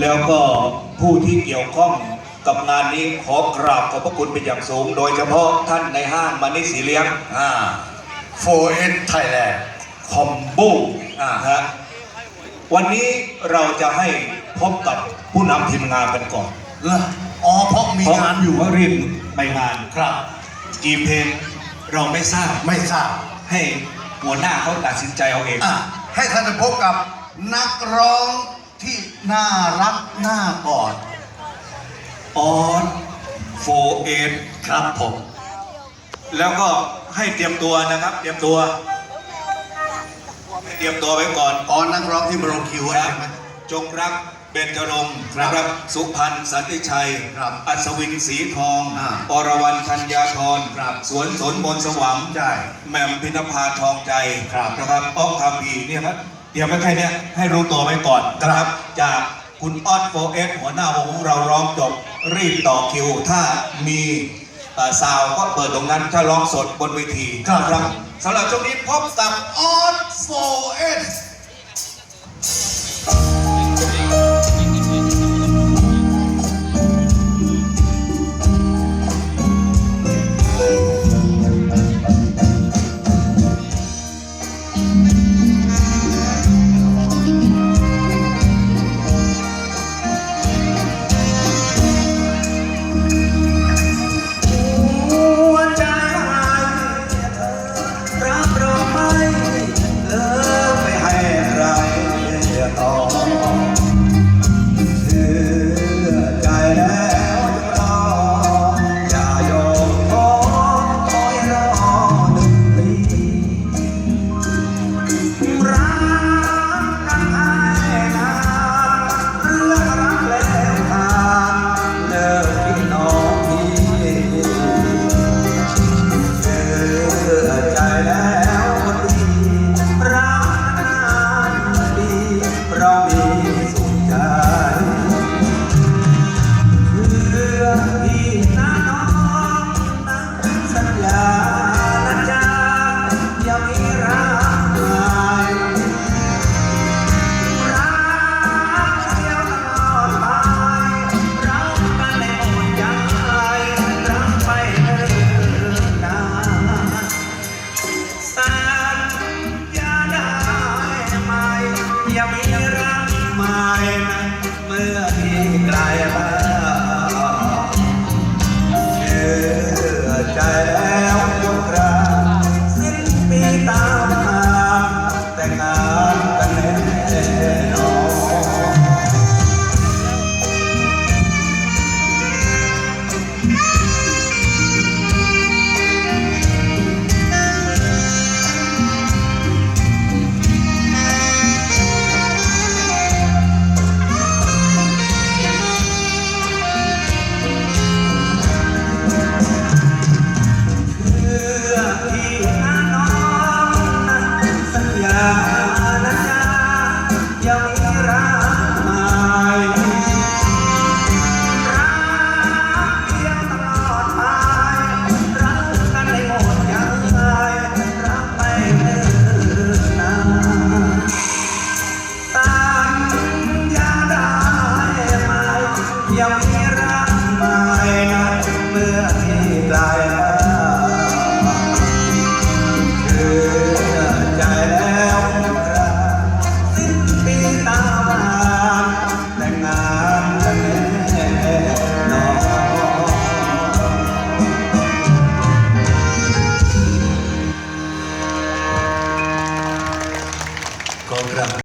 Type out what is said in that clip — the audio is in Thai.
แล้วก็ผู้ที่เกี่ยวข้องกับงานนี้ขอกราบขอบพระคุณเป็นอย่างสูง โดยเฉพาะท่านในห้างมานิสีเลี้ยงอ่า 4S Thailand คอมโบอ่าฮะวันนี้เราจะให้พบกับผู้นำทีมงานกันก่อนเหรออ๋อเพราะมีงานอยู่เพราะรีบไปงานครับ กี่เพลงเราไม่ทราบไม่ทราบให้หัวหน้าเขาตัดสินใจเอาเองอะให้ท่านได้พบกับนักร้อง ที่น่ารักน่ากอดออนโฟเอ็นครับผม แล้วก็ให้เตรียมตัวนะครับ เตรียมตัวให้เตรียมตัวไว้ก่อนอ๋อนักร้องที่มาลงคิวคไว้รับใช่ไหมจงรักเบญจรงค์ครับนะครับสุพันธ์สันติชัยครับอัศวินศรีทองอ่าอรวรรณธัญญาธรครับสวนสนมนต์สวังใช่แหม่มพินภาทองใจครับนะครับออกคำพีเนี่ยครับ เตรียมไว้แค่เนี้ยให้รู้ตัวไว้ก่อนนะครับ จากคุณออสโฟเอสหัวหน้าวงของเราร้องจบ รีบต่อคิว ถ้ามีเอ่อซาวด์ก็เปิดตรงนั้นถ้าร้องสดบนเวทีครับนะสำหรับช่วงนี้พบกับออส 4S หั เยังไงรักไปเนิ่นนานสัญญาได้ไหมอย่ามีรักใหม่นะเมื่อที่ไกล